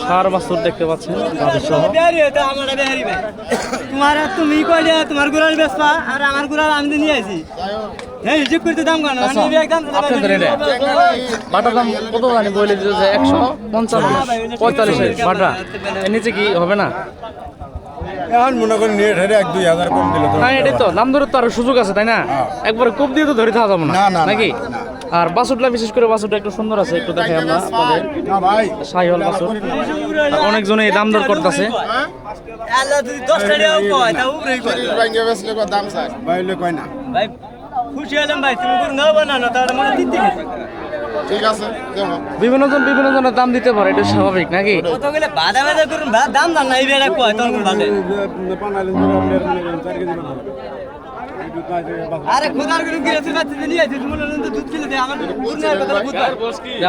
সার বাছুর দেখতে পাচ্ছেন গাভী সহ। বিহারি হতো আমার বিহারি ভাই। তোমার তুমি কইলে তোমার গুড়ার বেসপা আর আমার গুড়ার আমি নিয়ে আসি। হ্যাঁ হিসেব করতে দাম কেন? আচ্ছা, আমি একদম আপনাদের এটা বাটার দাম কত জানি বলে দিতে যে একশো পঞ্চান্ন পঁয়তাল্লিশের বাটা এর নিচে কি হবে না? এখন মনে করি নিয়ে ঠেরে এক দুই হাজার কম দিলে না এটাই তো দাম ধরে তো আরও সুযোগ আছে তাই না? একবার কোপ দিয়ে তো ধরে থাকা যাব না নাকি। আর বাসুটলা বিশেষ করে বাসুটা একটু সুন্দর আছে একটু দেখাই আমরা আপনাদের। না ভাই। সাইহল বাসুর। অনেকজনে এই দাম দর করতেছে। আল্লাহ যদি দশ টাকাও কয় তা উপরেই কয়। ভাই হইলে কয় না? ভাই খুশি হলাম ভাই তুমি গুড় নাও বানানো তার মানে দিতে বিভিন্ন জন বিভিন্ন জনের দাম দিতে পারে এটা স্বাভাবিক নাকি? কত গেলে বাদা বাদা করুন বা- দাম দাম না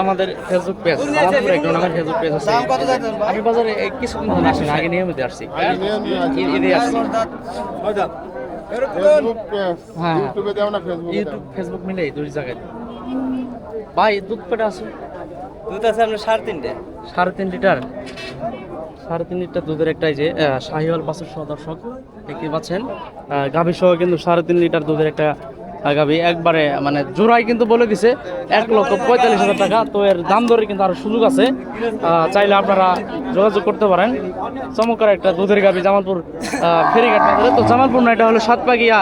আমাদের ফেসবুক পেজ আমাদের পুরো একজন আমার ফেসবুক পেজ আছে। আমি বাজারে এই কিছুদিন ধরে আসি আগে নিয়মিত আসছি ঈদে আসছি হ্যাঁ। ইউটিউব ফেসবুক মিলে দুই জায়গায়। ভাই দুধ পেটা আছে? দুধ আছে আপনার সাড়ে তিনটে। সাড়ে তিন লিটার? সাড়ে তিন লিটার দুধের একটাই যে শাহিওয়াল বাসের সহ দর্শক দেখতে পাচ্ছেন। গাভী সহ কিন্তু সাড়ে তিন লিটার দুধের একটা গাভী। একবারে মানে জোড়াই কিন্তু বলে দিছে, এক লক্ষ পঁয়তাল্লিশ হাজার টাকা। তো এর দাম ধরে কিন্তু আরও সুযোগ আছে। চাইলে আপনারা যোগাযোগ করতে পারেন। চমৎকার একটা দুধের গাভী, জামালপুর ফেরিঘাট তো জামালপুর না, এটা হলো সাতপাগিয়া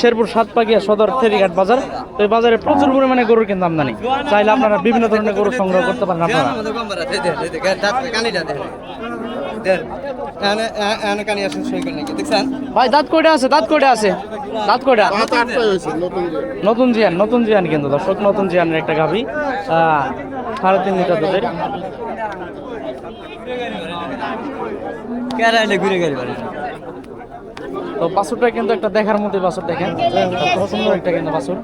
শেরপুর সাতপাগিয়া সদর ফেরিঘাট বাজার। তো এই বাজারে প্রচুর পরিমাণে গরুর কিন্তু আমদানি। চাইলে আপনারা বিভিন্ন ধরনের গরু সংগ্রহ করতে পারেন আপনারা। দাঁত কয়টা আছে? দাঁত কয়টা আছে? দাঁত কয়টা? নতুন জিয়ান নতুন জিয়ান কিন্তু, দর্শক, নতুন জিয়ানের একটা গাভি। সাড়ে তিন লিটার দুধের। তো বাছুরটা কিন্তু একটা দেখার মধ্যে বাছুর দেখেন। পছন্দ একটা কিন্তু বাসুর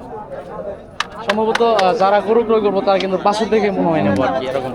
সম্ভবত যারা গরু ক্রয় করব, তারা কিন্তু বাছুর দেখে মনে হয় নেব আর কি, এরকম।